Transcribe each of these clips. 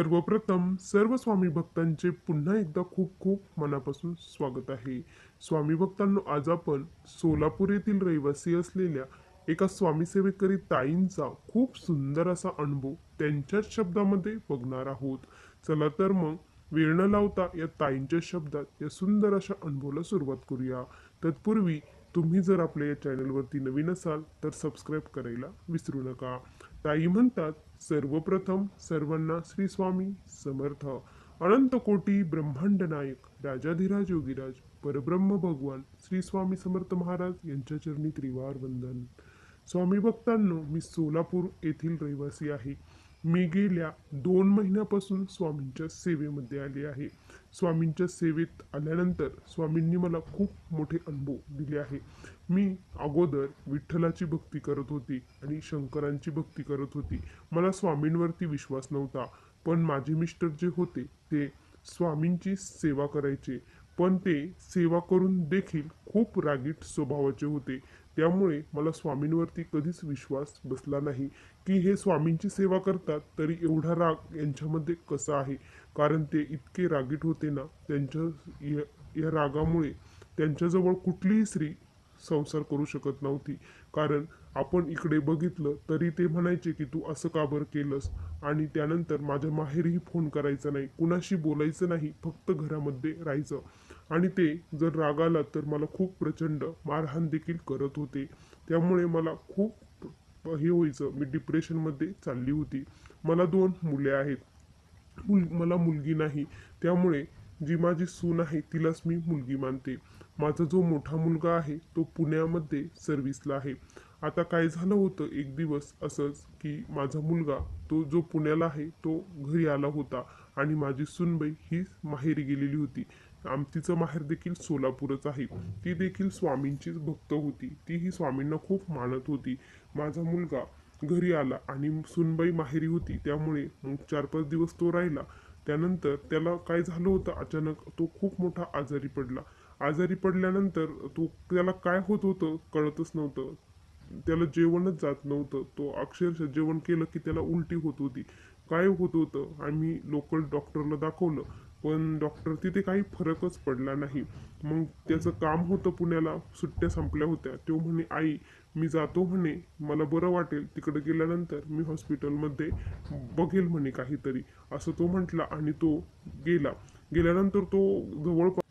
सर्वप्रथम सर्व स्वामी भक्तांचे पुन्हा एकदा खूप खूप मनापासून स्वागत आहे. स्वामी भक्तांनो आज आपण सोलापूर येथील रहिवासी असलेल्या एका स्वामीसेवेकरी ताईंचा खूप सुंदर असा अनुभव त्यांच्याच शब्दामध्ये बघणार आहोत. चला तर मग वेळ न लावता या ताईंच्या शब्दात या सुंदर अशा अनुभवाला सुरुवात करूया. तत्पूर्वी तुम्ही जर आपल्या या चॅनलवरती नवीन असाल तर सबस्क्राईब करायला विसरू नका. ताई म्हणतात सर्वप्रथम सर्वांना श्री स्वामी समर्थ. अनंत कोटी ब्रह्मांड नायक राजाधिराज योगीराज परब्रह्म भगवान श्री स्वामी समर्थ महाराज यांच्या चरणी त्रिवार वंदन. स्वामी भक्तांनो मी सोलापूर येथील रहिवासी आहे. मी गेल्या दोन महिन्यापासून स्वामींच्या सेवेमध्ये आले आहे. स्वामींच्या सेवेत आल्यानंतर स्वामींनी मला खूप मोठे अनुभव दिले आहे. मी अगोदर विठ्ठलाची भक्ती करत होती आणि शंकरांची भक्ती करत होती. मला स्वामींवरती विश्वास नव्हता पण माझे मिस्टर जे होते ते स्वामींची सेवा करायचे. पण ते सेवा करून देखील खूप रागीट स्वभावाचे होते. त्यामुळे मला स्वामींवरती कधीच विश्वास बसला नाही की हे स्वामींची सेवा करतात तरी एवढा राग यांच्यामध्ये कसा आहे? कारण ते इतके रागीट होते ना त्यांच्या या- या रागामुळे त्यांच्याजवळ कुठलीही स्त्री संसार करू शकत नव्हती. कारण आपण इकडे बघितलं तरी ते म्हणायचे की तू असं का बरं केलंस? आणि त्यानंतर माझ्या माहेरही फोन करायचा नाही. कुणाशी बोलायचं नाही. फक्त घरामध्ये राहायचं. आणि ते जर राग आला तर मला खूप प्रचंड मारहाण देखील करत होते. त्यामुळे मला खूप हे व्हायचं. मी डिप्रेशनमध्ये चालली होती. मला दोन मुले आहेत. मुल मला मुलगी नाही. त्यामुळे जी माझी सून आहे तिलाच मी मुलगी मानते. माझा जो मोठा मुलगा आहे तो पुण्यामध्ये सर्व्हिसला आहे. आता काय झालं होतं एक दिवस असंच की माझा मुलगा तो जो पुण्याला आहे तो घरी आला होता आणि माझी सुनबाई ही माहेरी गेलेली होती. आम तिचं माहेर देखील सोलापूरच आहे. ती देखील स्वामींचीच भक्त होती. तीही स्वामींना खूप मानत होती. माझा मुलगा घरी आला आणि सुनबाई माहेरी होती. त्यामुळे मग चार पाच दिवस तो राहिला. त्यानंतर त्याला काय झालं होतं अचानक तो खूप मोठा आजारी पडला. आजारी पडल्यानंतर तो त्याला काय होत होतं कळतच नव्हतं. त्याला जेवणच जात नव्हतं. तो अक्षरशः जेवण केलं की त्याला उलटी होत होती. काय होत होतं? आम्ही लोकल डॉक्टरला दाखवलं. पण डॉक्टर तिथे काही फरकच पडला नाही. मग त्याचं काम होतं पुण्याला. सुट्ट्या संपल्या होत्या. तो म्हणे आई मी जातो म्हणे. मला बरं वाटेल. तिकडे गेल्यानंतर मी हॉस्पिटलमध्ये बघेल म्हणे काहीतरी. असं तो म्हटला आणि तो गेला. गेल्यानंतर तो जवळपास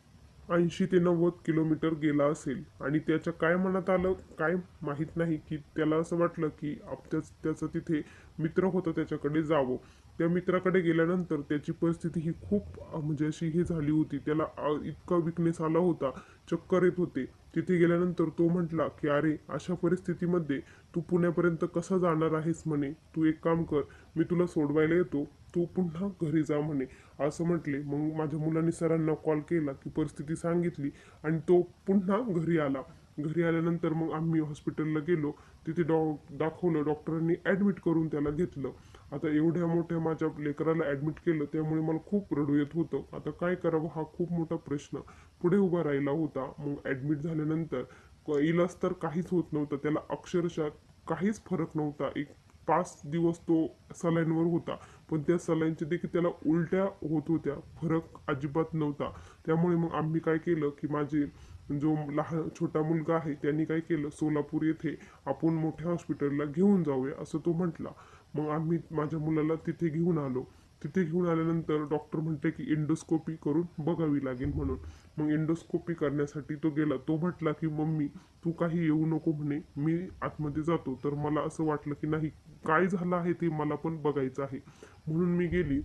ऐंशी ते नव्वद किलोमीटर गेला असेल. आणि त्याच्या काय मनात आलं? काय माहीत नाही की त्याला असं वाटलं की आप- त्याचं तिथे मित्र होतं त्याच्याकडे जावं. त्या मित्राकडे गेल्यानंतर त्याची परिस्थिती ही खूप म्हणजे अशी ही झाली होती. त्याला इतका विकनेस आला होता चक्कर येत होते. तिथे गेल्यानंतर तो म्हटला की अरे अशा परिस्थितीमध्ये तू पुण्यापर्यंत कसा जाणार आहेस म्हणे? तू एक काम कर मी तुला सोडवायला येतो. तू पुन्हा घरी जा म्हणे. असं म्हटले. मग माझ्या मुलांनी सरांना कॉल केला की परिस्थिती सांगितली आणि तो पुन्हा घरी आला. घरी आल्यानंतर मग आम्ही हॉस्पिटलला गेलो. तिथे डॉ दाखवलं डॉक्टरांनी ॲडमिट करून त्याला घेतलं. आता एवढ्या मोठ्या माझ्या लेकराला ॲडमिट केलं त्यामुळे मला खूप रडू येत होतं. आता काय करावं हा खूप मोठा प्रश्न. पुढे उभा राहिला होता. मग ॲडमिट झाल्यानंतर इलाज तर काहीच होत नव्हतं. त्याला अक्षरशः काहीच फरक नव्हता. एक पाच दिवस तो सलाईनवर होता. पण त्या सलाईनचे देखील त्याला उलट्या होत होत्या. फरक अजिबात नव्हता. त्यामुळे मग आम्ही काय केलं की माझे जो लहान छोटा मुलगा आहे त्यांनी काय केलं? सोलापूर येथे आपण मोठ्या हॉस्पिटलला घेऊन जाऊया असं तो म्हटला. मग आम्ही माझ्या मुलाला तिथे घेऊन आलो. तिथे घेऊन आल्यानंतर डॉक्टर म्हणते की इंडोस्कोपी करून बघावी लागेल म्हणून. मग इंडोस्कोपी करण्यासाठी तो गेला. तो म्हटला की मम्मी तू काही येऊ नको म्हणे. मी आतमध्ये जातो. तर मला असं वाटलं की नाही काय झालं आहे ते मला पण बघायचं आहे. म्हणून मी गेली.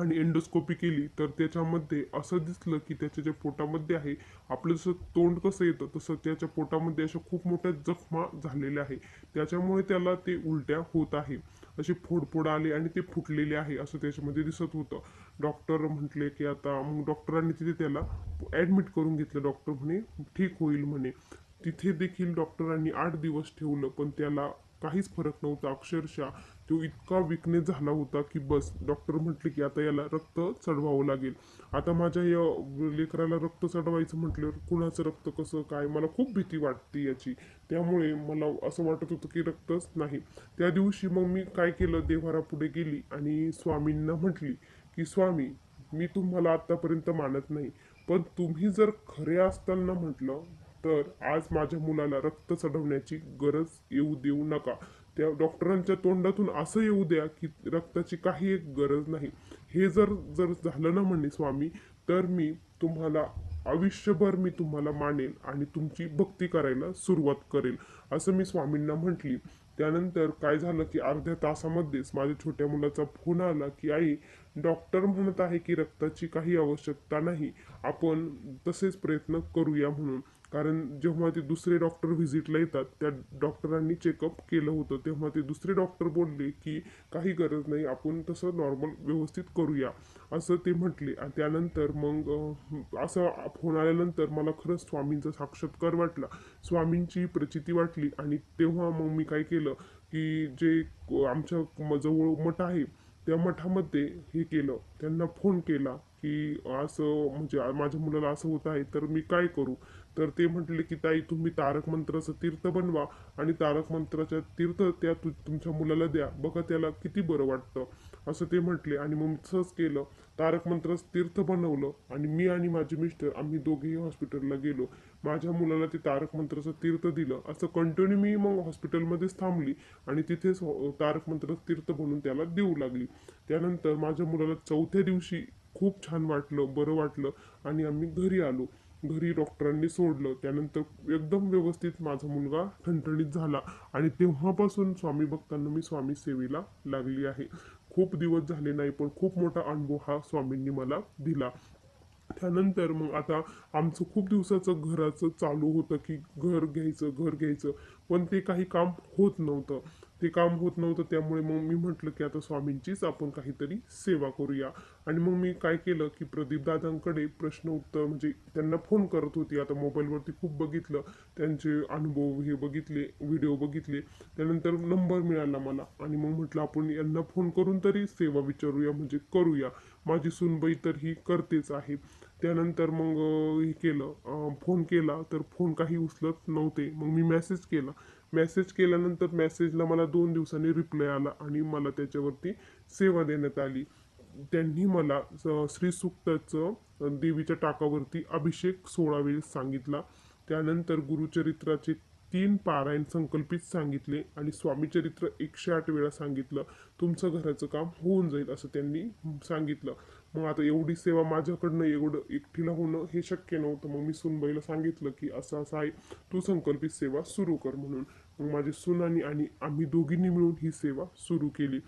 आणि एंडोस्कोपी केली तर त्याच्यामध्ये असं दिसलं की त्याच्या ज्या पोटामध्ये आहे आपलं जसं तोंड कसं येतं तसं त्याच्या पोटामध्ये अशा खूप मोठ्या जखमा झालेल्या आहे. त्याच्यामुळे त्याला ते उलट्या होत आहे. असे फोडफोड आले आणि ते फुटलेले आहे असं त्याच्यामध्ये दिसत होतं. डॉक्टर म्हटले की आता मग डॉक्टरांनी तिथे त्याला ॲडमिट करून घेतलं. डॉक्टर म्हणे ठीक होईल म्हणे. तिथे देखील डॉक्टरांनी आठ दिवस ठेवलं पण त्याला काहीच फरक नव्हता. अक्षरशः तो इतका विकनेस झाला होता की बस. डॉक्टर म्हटले की आता याला रक्त चढवावं लागेल. आता माझ्या या लेकराला रक्त चढवायचं म्हटल्यावर कुणाचं रक्त कसं काय? मला खूप भीती वाटते याची. त्यामुळे मला असं वाटत होतं की रक्तच नाही. त्या दिवशी मग मी काय केलं? देव्हारापुढे गेली आणि स्वामींना म्हटली की स्वामी मी तुम्हाला आतापर्यंत मानत नाही. पण तुम्ही जर खरे असताना म्हटलं तर आज माझ्या मुलाला रक्त चढवण्याची गरज येऊ देऊ नका. त्या डॉक्टरांच्या तोंडातून असं येऊ द्या की रक्ताची काही एक गरज नाही. हे जर जर झालं ना म्हणे स्वामी तर मी तुम्हाला आयुष्यभर मी तुम्हाला मानेन आणि तुमची भक्ती करायला सुरुवात करेल असं मी स्वामींना म्हटली. त्यानंतर काय झालं की अर्ध्या तासामध्येच माझ्या छोट्या मुलाचा फोन आला की आई डॉक्टर म्हणत आहे की रक्ताची काही आवश्यकता नाही. आपण तसेच प्रयत्न करूया म्हणून. कारण जेव्हा ते दुसरे डॉक्टर व्हिजिटला येतात त्या डॉक्टरांनी चेकअप केलं होतं तेव्हा ते दुसरे डॉक्टर बोलले की काही गरज नाही आपण तसं नॉर्मल व्यवस्थित करूया. असं ते म्हटले. आणि त्यानंतर मग असं फोन आल्यानंतर मला खरंच स्वामींचा साक्षात्कार वाटला. स्वामींची प्रचिती वाटली. आणि तेव्हा मग मी काय केलं की जे आमच्या जवळ मठ आहे त्या मठामध्ये हे केलं. त्यांना फोन केला की असं म्हणजे माझ्या मुलाला असं होत आहे तर मी काय करू? तर ते म्हटले की ताई तुम्ही तारक मंत्राचं तीर्थ बनवा आणि तारक मंत्राच्या तीर्थ त्या तुमच्या मुलाला द्या. बघा त्याला किती बरं वाटतं. असं ते म्हटले आणि मग सहज तसंच केलं. तारक मंत्राचं तीर्थ बनवलं आणि मी आणि माझे मिस्टर आम्ही दोघेही हॉस्पिटलला गेलो. माझ्या मुलाला ते तारक मंत्राचं तीर्थ दिलं. असं कंटिन्यू मी मग हॉस्पिटलमध्येच थांबली आणि तिथेच हो, तारक मंत्राचं तीर्थ बनवून त्याला देऊ लागली. त्यानंतर माझ्या मुलाला चौथ्या दिवशी खूप छान वाटलं बरं वाटलं आणि आम्ही घरी आलो. घरी डॉक्टरांनी सोडलं. त्यानंतर एकदम व्यवस्थित माझा मुलगा ठणठणीत झाला आणि तेव्हापासून स्वामी भक्तांना मी स्वामी सेवेला लागली आहे. खूप दिवस झाले नाही पण खूप मोठा अनुभव हा स्वामींनी मला दिला. त्यानंतर मग आता आमचं खूप दिवसाचं घराचं चालू होतं की घर घ्यायचं घर घ्यायचं. पण ते काही काम होत नव्हतं. ते काम होत नव्हतं त्यामुळे मग मी म्हटलं की आता स्वामींचीच आपण काहीतरी सेवा करूया. आणि मग मी काय केलं की प्रदीपदादांकडे प्रश्न उत्तर म्हणजे त्यांना फोन करत होती. आता मोबाईलवरती खूप बघितलं त्यांचे अनुभव हे बघितले व्हिडिओ बघितले. त्यानंतर नंबर मिळाला मला आणि मग म्हटलं आपण यांना फोन करून तरी सेवा विचारूया म्हणजे करूया. माझी सुनबाई तर ही करतेच आहे. त्यानंतर मग हे केलं फोन केला तर फोन काही उचलत नव्हते. मग मी मेसेज केला. मेसेज केल्यानंतर मेसेजला मला दोन दिवसांनी रिप्लाय आला आणि मला त्याच्यावरती सेवा देण्यात आली. त्यांनी मला स- श्री देवीच्या टाकावरती अभिषेक सोळा वेळेस सांगितला. त्यानंतर गुरुचरित्राचे तीन पारायण संकल्पित सांगितले आणि स्वामी चरित्र एकशे आठ वेळा सांगितलं तुमचं घराचं काम होऊन जाईल असं त्यांनी सांगितलं. मग आता एवढी सेवा माझ्याकडनं एवढं एकटीला होणं हे शक्य नव्हतं. मग मी सुनबाईला सांगितलं की असं असं आहे तू संकल्पित सेवा सुरू कर म्हणून. मग माझी सुनानी आणि आम्ही दोघींनी मिळून ही सेवा सुरू केली.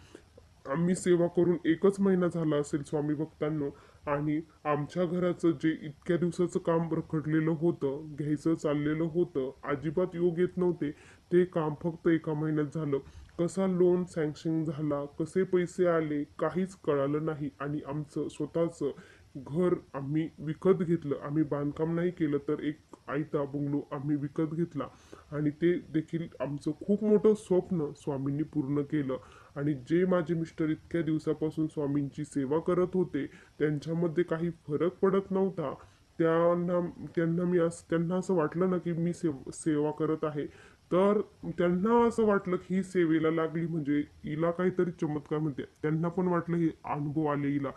आम्ही सेवा करून एकच महिना झाला असेल स्वामी भक्तांनो आणि आमच्या घराचं जे इतक्या दिवसाचं काम रखडलेलं होतं घ्यायचं चाललेलं होतं अजिबात योग येत नव्हते ते काम फक्त एका महिन्यात झालं. कसा लोन सँक्शन झाला कसे पैसे आले काहीच कळालं नाही. आणि आमचं स्वतःचं घर आम्ही विकत घेतलं. आम्ही बांधकाम नाही केलं तर एक आयता बंगलो आम्ही विकत घेतला. आणि ते देखील आमचं खूप मोठं स्वप्न स्वामींनी पूर्ण केलं. आणि जे माझे मिस्टर इतक्या दिवसापासून स्वामींची सेवा करत होते त्यांच्यामध्ये काही फरक पडत नव्हता. त्यांना त्यांना मी असं त्यांना असं वाटलं ना की मी सेव सेवा करत आहे. तर त्यांना असं वाटलं की ही सेवेला लागली म्हणजे हिला काहीतरी चमत्कार म्हणते. त्यांना पण वाटलं हे अनुभव आले हिला.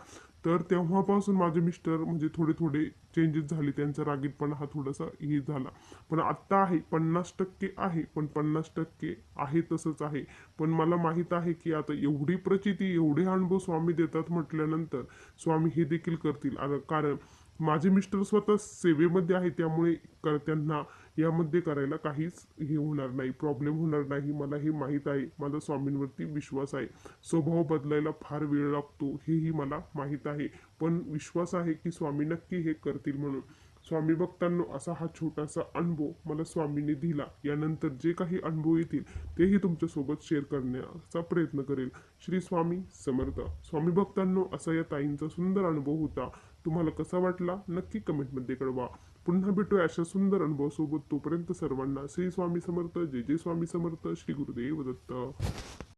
तर तेव्हापासून माझे मिस्टर म्हणजे थोडे थोडे चेंजेस झाले. त्यांचा रागीटपणा हा थोडासा हे झाला. पण आत्ता आहे पन्नास टक्के आहे पण पन्नास टक्के आहे तसंच आहे. पण मला माहीत आहे की आता एवढी प्रचिती एवढे अनुभव स्वामी देतात म्हटल्यानंतर स्वामी हे देखील करतील. आता कारण माझे मिस्टर स्वतः सेवेमध्ये आहे त्यामुळे कर्त्यांना त्यांना यामध्ये करायला काहीच हे होणार नाही प्रॉब्लेम होणार नाही. मला हे माहीत आहे माझा स्वामींवरती विश्वास आहे. स्वभाव बदलायला फार वेळ लागतो हेही मला माहीत आहे. पण विश्वास आहे की स्वामी नक्की हे करतील म्हणून. स्वामी भक्तांनो असा हा छोटासा अनुभव मला स्वामींनी दिला. यानंतर जे काही अनुभव येतील तेही तुमच्यासोबत शेअर करण्याचा प्रयत्न करेल. श्री स्वामी समर्थ. स्वामी भक्तांनो असा या ताईंचा सुंदर अनुभव होता. तुम्हाला कसा वाटला? नक्की कमेंटमध्ये कळवा. पुन्हा भेटूया अशा सुंदर अनुभवासोबत. तोपर्यंत सर्वांना श्री स्वामी समर्थ. जय जय स्वामी समर्थ. श्री गुरुदेव दत्त.